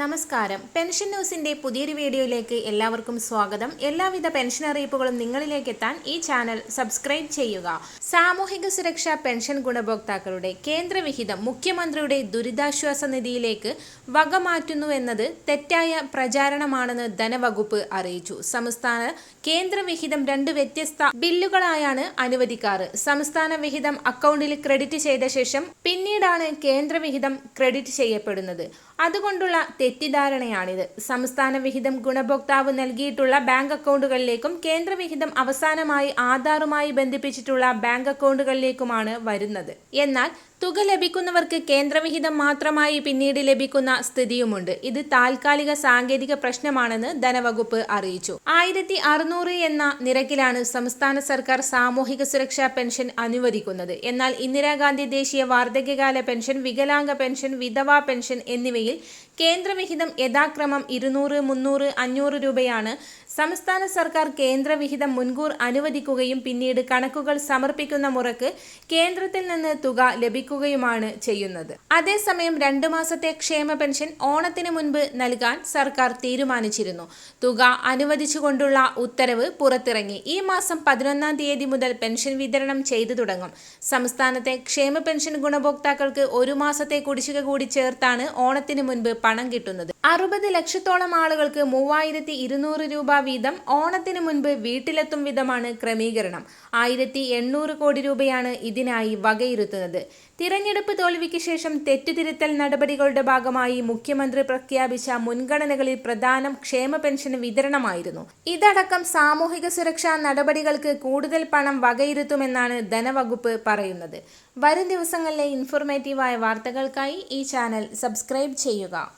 നമസ്കാരം. പെൻഷൻ ന്യൂസിന്റെ പുതിയൊരു വീഡിയോയിലേക്ക് എല്ലാവർക്കും സ്വാഗതം. എല്ലാവിധ പെൻഷൻ അറിയിപ്പുകളും നിങ്ങളിലേക്ക് എത്താൻ ഈ ചാനൽ സബ്സ്ക്രൈബ് ചെയ്യുക. സാമൂഹിക സുരക്ഷാ പെൻഷൻ ഗുണഭോക്താക്കളുടെ കേന്ദ്രവിഹിതം മുഖ്യമന്ത്രിയുടെ ദുരിതാശ്വാസ നിധിയിലേക്ക് വക വകമാറ്റുന്നുവെന്നത് തെറ്റായ പ്രചാരണമാണെന്ന് ധനവകുപ്പ് അറിയിച്ചു. സംസ്ഥാന കേന്ദ്രവിഹിതം രണ്ട് വ്യത്യസ്ത ബില്ലുകളായാണ് അനുവദിക്കാറ്. സംസ്ഥാന വിഹിതം അക്കൗണ്ടിൽ ക്രെഡിറ്റ് ചെയ്ത ശേഷം പിന്നീടാണ് കേന്ദ്രവിഹിതം ക്രെഡിറ്റ് ചെയ്യപ്പെടുന്നത്. അതുകൊണ്ടുള്ള തെറ്റിദ്ധാരണയാണിത്. സംസ്ഥാന വിഹിതം ഗുണഭോക്താവ് നൽകിയിട്ടുള്ള ബാങ്ക് അക്കൗണ്ടുകളിലേക്കും കേന്ദ്ര വിഹിതം അവസാനമായി ആധാറുമായി ബന്ധിപ്പിച്ചിട്ടുള്ള ബാങ്ക് അക്കൗണ്ടുകളിലേക്കുമാണ് വരുന്നത്. എന്നാൽ തുക ലഭിക്കുന്നവർക്ക് കേന്ദ്രവിഹിതം മാത്രമായി പിന്നീട് ലഭിക്കുന്ന സ്ഥിതിയുമുണ്ട്. ഇത് താൽക്കാലിക സാങ്കേതിക പ്രശ്നമാണെന്ന് ധനവകുപ്പ് അറിയിച്ചു. ആയിരത്തി അറുന്നൂറ് എന്ന നിരക്കിലാണ് സംസ്ഥാന സർക്കാർ സാമൂഹിക സുരക്ഷാ പെൻഷൻ അനുവദിക്കുന്നത്. എന്നാൽ ഇന്ദിരാഗാന്ധി ദേശീയ വാർദ്ധക്യകാല പെൻഷൻ വികലാംഗ പെൻഷൻ വിധവാ പെൻഷൻ എന്നിവയിൽ കേന്ദ്രവിഹിതം യഥാക്രമം ഇരുന്നൂറ് മുന്നൂറ് അഞ്ഞൂറ് രൂപയാണ്. സംസ്ഥാന സർക്കാർ കേന്ദ്രവിഹിതം മുൻകൂർ അനുവദിക്കുകയും പിന്നീട് കണക്കുകൾ സമർപ്പിക്കുന്ന മുറക്ക് കേന്ദ്രത്തിൽ നിന്ന് തുക ലഭിക്കുകയുമാണ് ചെയ്യുന്നത്. അതേസമയം രണ്ടു മാസത്തെ ക്ഷേമ പെൻഷൻ ഓണത്തിന് മുൻപ് നൽകാൻ സർക്കാർ തീരുമാനിച്ചിരുന്നു. തുക അനുവദിച്ചുകൊണ്ടുള്ള ഉത്തരവ് പുറത്തിറങ്ങി. ഈ മാസം പതിനൊന്നാം തീയതി മുതൽ പെൻഷൻ വിതരണം ചെയ്തു തുടങ്ങും. സംസ്ഥാനത്തെ ക്ഷേമ പെൻഷൻ ഗുണഭോക്താക്കൾക്ക് ഒരു മാസത്തെ കുടിശ്ശിക കൂടി ചേർത്താണ് ഓണത്തിന് മുൻപ് പണം കിട്ടുന്നത്. അറുപത് ലക്ഷത്തോളം ആളുകൾക്ക് മൂവായിരത്തി ഇരുന്നൂറ് രൂപ വീതം ഓണത്തിന് മുൻപ് വീട്ടിലെത്തും വിധമാണ് ക്രമീകരണം. ആയിരത്തി എണ്ണൂറ് കോടി രൂപയാണ് ഇതിനായി വകയിരുത്തുന്നത്. തിരഞ്ഞെടുപ്പ് തോൽവിക്ക് ശേഷം തെറ്റുതിരുത്തൽ നടപടികളുടെ ഭാഗമായി മുഖ്യമന്ത്രി പ്രഖ്യാപിച്ച മുൻഗണനകളിൽ പ്രധാനം ക്ഷേമ പെൻഷൻ വിതരണമായിരുന്നു. ഇതടക്കം സാമൂഹിക സുരക്ഷാ നടപടികൾക്ക് കൂടുതൽ പണം വകയിരുത്തുമെന്നാണ് ധനവകുപ്പ് പറയുന്നത്. വരും ദിവസങ്ങളിലെ ഇൻഫോർമേറ്റീവായ വാർത്തകൾക്കായി ഈ ചാനൽ സബ്സ്ക്രൈബ് ചെയ്യുക.